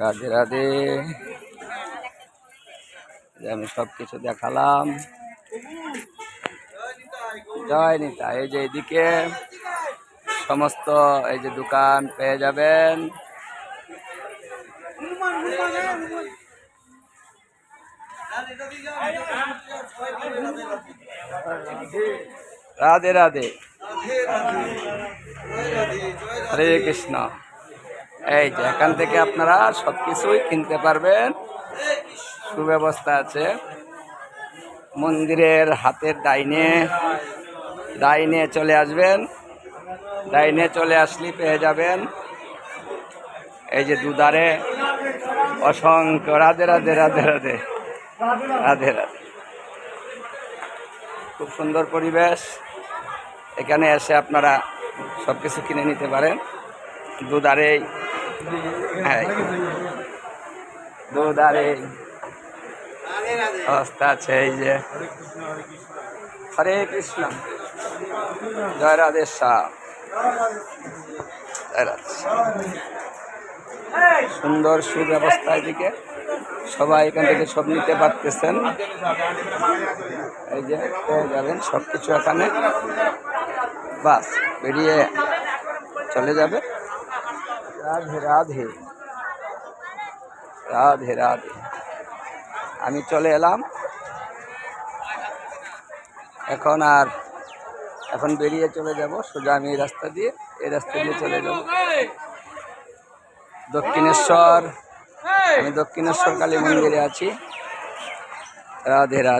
রাধে রাধে। আমি সব কিছু দেখালাম। জয় নিতা, এই যে এদিকে সমস্ত এই যে দোকান পেয়ে যাবেন। রাধে রাধে। হরে কৃষ্ণ। এই যে, এখান থেকে আপনারা সব কিছুই কিনতে পারবেন। সুব্যবস্থা আছে। মন্দিরের হাতের ডাইনে ডাইনে চলে আসবেন। ডাইনে চলে আসলে পেয়ে যাবেন। এই যে দুধারে। অসংখ্য। রাধে রাধে রাধে রাধে। রাধে রাধে। খুব সুন্দর পরিবেশ। এখানে এসে আপনারা সব কিছু কিনে নিতে পারেন। দুধারে হ্যাঁ। দুধারে অবস্থা আছে, এই যে। হরে কৃষ্ণ। জয় রাধে শাহ সুন্দর সুব্যবস্থা এদিকে। সবাই এখান থেকে সব নিতে পারতেছেন। এই যে, পেয়ে যাবেন সব কিছু এখানে। বাস, বেরিয়ে চলে যাবে। রাধে রাধে। রাধে রাধে। আমি চলে এলাম। এখন আর এখন বেরিয়ে চলে যাব সোজা আমি এই রাস্তা দিয়ে। এই রাস্তা দিয়ে চলে যাব। দক্ষিণেশ্বর। আমি দক্ষিণেশ্বর কালী মন্দিরে আছি। রাধে রাধে।